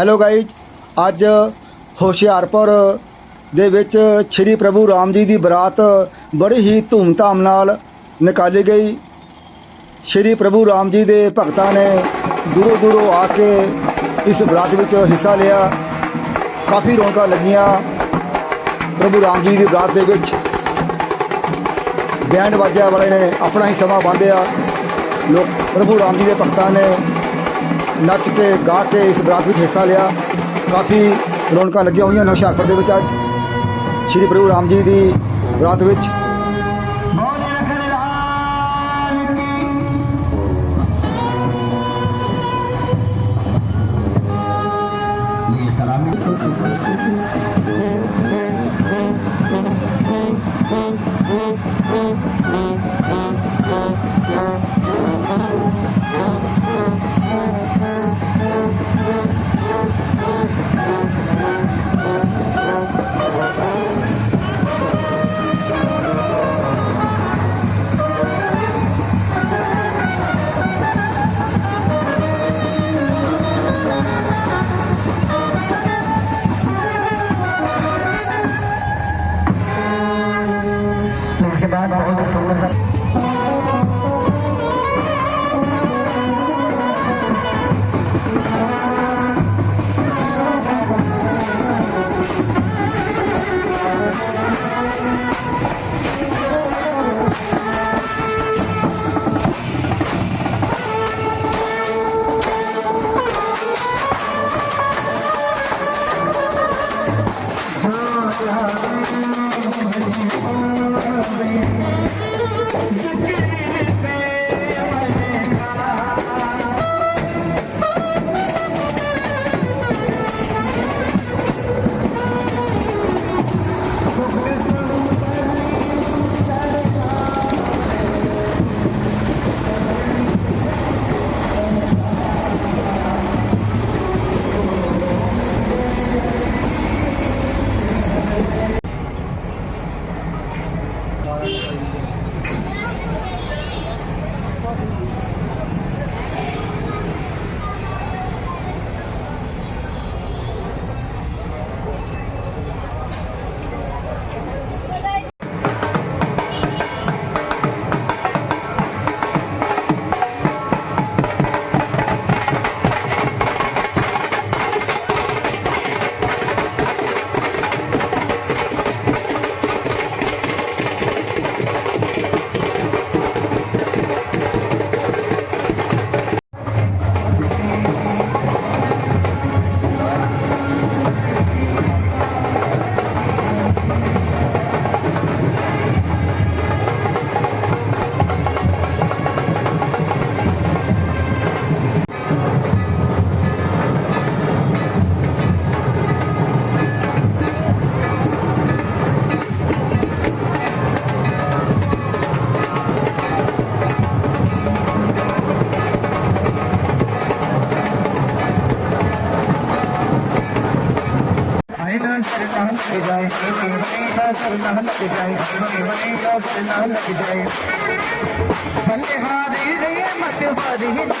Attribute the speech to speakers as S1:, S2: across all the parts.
S1: Hello guys ਅੱਜ ਹੁਸ਼ਿਆਰਪੁਰ ਦੇ ਵਿੱਚ ਸ੍ਰੀ ਪ੍ਰਭੂ ਰਾਮ ਜੀ ਦੀ ਬਰਾਤ ਬੜੀ ਹੀ ਧੂਮਧਾਮ ਨਾਲ ਨਿਕਾਲੀ ਗਈ। ਸ੍ਰੀ ਪ੍ਰਭੂ ਰਾਮ ਜੀ ਦੇ ਭਗਤਾਂ ਨੇ ਦੂਰੋਂ ਦੂਰੋਂ ਆ ਕੇ ਇਸ ਬਰਾਤ ਵਿੱਚ ਹਿੱਸਾ ਲਿਆ। ਕਾਫੀ ਰੌਣਕਾਂ ਲੱਗੀਆਂ ਪ੍ਰਭੂ ਰਾਮ ਜੀ ਦੀ ਬਰਾਤ ਦੇ ਵਿੱਚ। ਬੈਂਡ ਵਾਜਿਆਂ, ਵਾਲੇ ਨੇ ਆਪਣਾ ਹੀ ਸਮਾਂ ਬੰਨ੍ਹਿਆ ਲੋਕ ਪ੍ਰਭੂ ਰਾਮ ਜੀ ਦੇ ਭਗਤਾਂ ਨੇ ਨੱਚ ਕੇ, ਗਾ ਕੇ ਇਸ ਬਰਾਤ ਵਿੱਚ ਹਿੱਸਾ ਲਿਆ। ਕਾਫੀ ਰੌਣਕਾਂ ਲੱਗੀਆਂ ਹੋਈਆਂ ਨੇ ਹੁਸ਼ਿਆਰਪੁਰ ਦੇ ਵਿੱਚ ਅੱਜ। ਸ਼੍ਰੀ ਪ੍ਰਭੂ ਰਾਮ ਜੀ ਦੀ ਬਰਾਤ ਵਿੱਚ।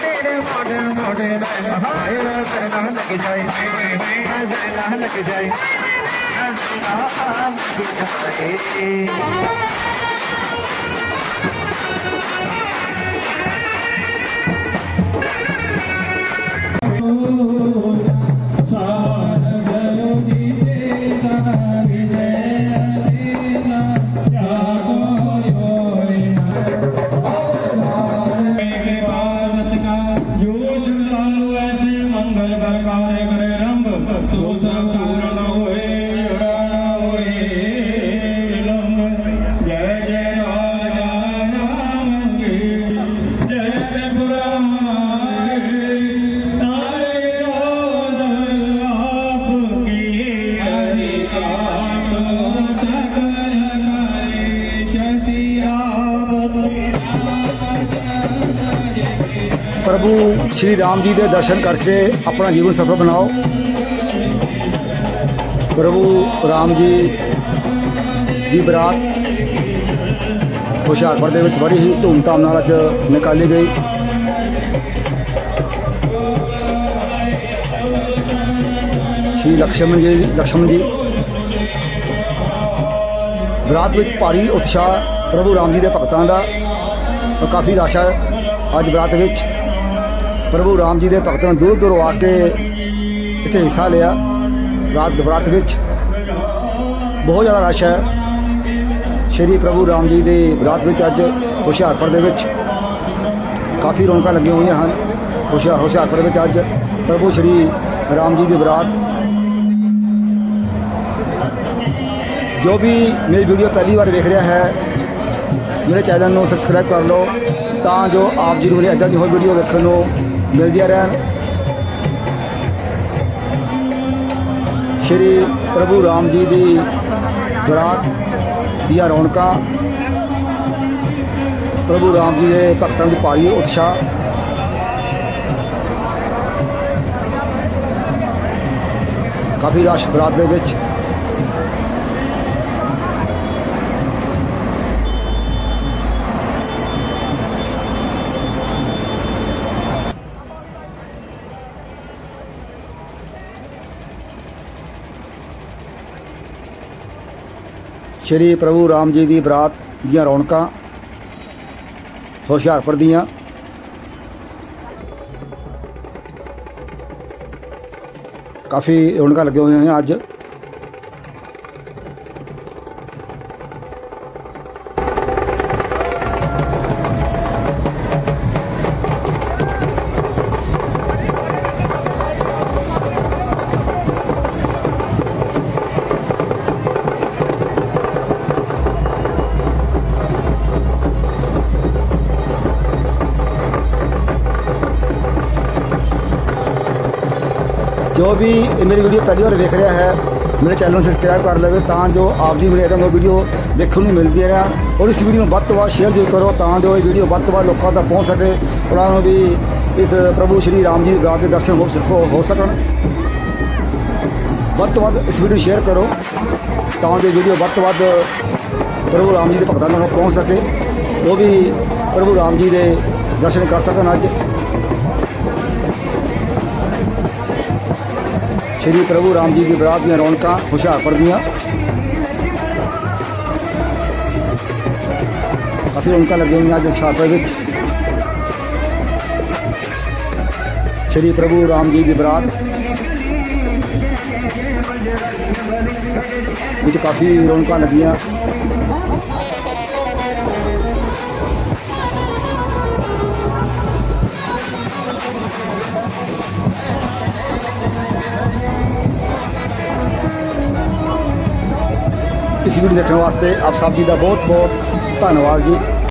S2: तेरे मोड़े मोड़े आइना शरण के जाए आइना शरण के जाए शरण के जाए
S1: ਪ੍ਰਭੂ ਸ਼੍ਰੀ ਰਾਮ ਜੀ ਦੇ ਦਰਸ਼ਨ ਕਰਕੇ ਆਪਣਾ ਜੀਵਨ ਸਫਲ ਬਣਾਓ। ਪ੍ਰਭੂ ਰਾਮ ਜੀ ਦੀ ਬਰਾਤ ਹੁਸ਼ਿਆਰਪੁਰ ਦੇ ਵਿੱਚ ਬੜੀ ਹੀ ਧੂਮਧਾਮ ਨਾਲ ਅੱਜ ਨਿਕਾਲੀ ਗਈ। ਸ਼੍ਰੀ ਲక్ష్ਮਣ ਜੀ ਲక్ష్ਮਣ ਜੀ। ਬਰਾਤ ਵਿੱਚ ਭਾਰੀ ਉਤਸ਼ਾਹ ਪ੍ਰਭੂ ਰਾਮ ਜੀ ਦੇ ਭਗਤਾਂ ਦਾ। ਕਾਫੀ ਰਾਸ਼ਾ ਅੱਜ ਬਰਾਤ ਵਿੱਚ। ਪ੍ਰਭੂ ਰਾਮ ਜੀ ਦੇ ਭਗਤਾਂ ਦੂਰ ਦੂਰ ਆ ਕੇ ਇੱਥੇ ਹਿੱਸਾ ਲਿਆ। ਰਾਤ ਬਰਾਤ ਵਿੱਚ ਬਹੁਤ ਜ਼ਿਆਦਾ ਰਸ਼ ਹੈ। ਸ਼੍ਰੀ ਪ੍ਰਭੂ ਰਾਮ ਜੀ ਦੇ ਬਰਾਤ ਵਿੱਚ ਅੱਜ ਹੁਸ਼ਿਆਰਪੁਰ ਦੇ ਵਿੱਚ ਕਾਫੀ ਰੌਣਕਾਂ ਲੱਗੀਆਂ ਹੋਈਆਂ ਹਨ। ਹੁਸ਼ਿਆਰ ਹੁਸ਼ਿਆਰਪੁਰ ਵਿੱਚ ਅੱਜ ਪ੍ਰਭੂ ਸ਼੍ਰੀ ਰਾਮ ਜੀ ਦੀ ਬਰਾਤ। ਜੋ ਵੀ ਮੇਰੀ ਵੀਡੀਓ ਪਹਿਲੀ ਵਾਰ ਵੇਖ ਰਿਹਾ ਹੈ, ਮੇਰੇ ਚੈਨਲ ਨੂੰ ਸਬਸਕ੍ਰਾਈਬ ਕਰ ਲਓ ਤਾਂ ਜੋ ਆਪ ਜੀ ਨੂੰ ਮੇਰੀ ਇੱਦਾਂ ਦੀ ਹੋਰ ਵੀਡੀਓ ਵੇਖਣ ਨੂੰ ਮਿਲਦੀਆਂ ਰਹਿਣ। ਸ਼੍ਰੀ ਪ੍ਰਭੂ ਰਾਮ ਜੀ ਦੀ ਬਰਾਤ ਦੀਆਂ ਰੌਣਕਾਂ। ਪ੍ਰਭੂ ਰਾਮ ਜੀ ਦੇ ਭਗਤਾਂ ਦੀ ਭਾਰੀ ਉਤਸ਼ਾਹ। ਕਾਫੀ ਰਸ਼ ਬਰਾਤ ਦੇ ਵਿੱਚ। ਸ਼੍ਰੀ ਪ੍ਰਭੂ ਰਾਮ ਜੀ ਦੀ ਬਰਾਤ ਦੀਆਂ ਰੌਣਕਾਂ ਹੁਸ਼ਿਆਰਪੁਰ ਦੀਆਂ। ਕਾਫੀ ਰੌਣਕਾਂ ਲੱਗੀਆਂ ਹੋਈਆਂ ਅੱਜ। ਜੋ ਵੀ ਇਹ ਮੇਰੀ ਵੀਡੀਓ ਪਹਿਲੀ ਵਾਰ ਵੇਖ ਰਿਹਾ ਹੈ, ਮੇਰੇ ਚੈਨਲ ਨੂੰ ਸਬਸਕ੍ਰਾਈਬ ਕਰ ਲਵੇ ਤਾਂ ਜੋ ਆਪ ਜੀ ਮੇਰੇ ਇਦਾਂ ਵੀਡੀਓ ਦੇਖਣ ਨੂੰ ਮਿਲਦੀ ਰਹਿਣ ਔਰ ਇਸ ਵੀਡੀਓ ਨੂੰ ਵੱਧ ਤੋਂ ਵੱਧ ਸ਼ੇਅਰ ਜ਼ਰੂਰ ਕਰੋ ਤਾਂ ਜੋ ਇਹ ਵੀਡੀਓ ਵੱਧ ਤੋਂ ਵੱਧ ਲੋਕਾਂ ਤੱਕ ਪਹੁੰਚ ਸਕੇ, ਉਹਨਾਂ ਨੂੰ ਵੀ ਇਸ ਪ੍ਰਭੂ ਸ਼੍ਰੀ ਰਾਮ ਜੀ ਦੀ ਬਰਾਤ ਦੇ ਦਰਸ਼ਨ ਹੋ ਸਕੋ, ਹੋ ਸਕਣ। ਵੱਧ ਤੋਂ ਵੱਧ ਇਸ ਵੀਡੀਓ ਨੂੰ ਸ਼ੇਅਰ ਕਰੋ ਤਾਂ ਜੋ ਵੀਡੀਓ ਵੱਧ ਤੋਂ ਵੱਧ ਪ੍ਰਭੂ ਰਾਮ ਜੀ ਦੇ ਭਗਤਾਂ ਤੱਕ ਪਹੁੰਚ ਸਕੇ, ਉਹ ਵੀ ਪ੍ਰਭੂ ਰਾਮ ਜੀ ਦੇ ਦਰਸ਼ਨ ਕਰ ਸਕਣ ਅੱਜ। ਸ਼੍ਰੀ ਪ੍ਰਭੂ ਰਾਮ ਜੀ ਦੀ ਬਰਾਤ ਦੀਆਂ ਰੌਣਕਾਂ ਹੁਸ਼ਿਆਰਪੁਰ ਦੀਆਂ ਕਾਫੀ ਰੌਣਕਾਂ ਲੱਗੀਆਂ ਹੋਈਆਂ ਅੱਜ ਹੁਸ਼ਿਆਰਪੁਰ ਵਿੱਚ ਸ਼੍ਰੀ ਪ੍ਰਭੂ ਰਾਮ ਜੀ ਦੀ ਬਰਾਤ ਵਿੱਚ ਕਾਫੀ ਵੀਡੀਓ ਦੇਖਣ ਵਾਸਤੇ ਆਪ ਸਭ ਜੀ ਦਾ ਬਹੁਤ ਬਹੁਤ ਧੰਨਵਾਦ ਜੀ।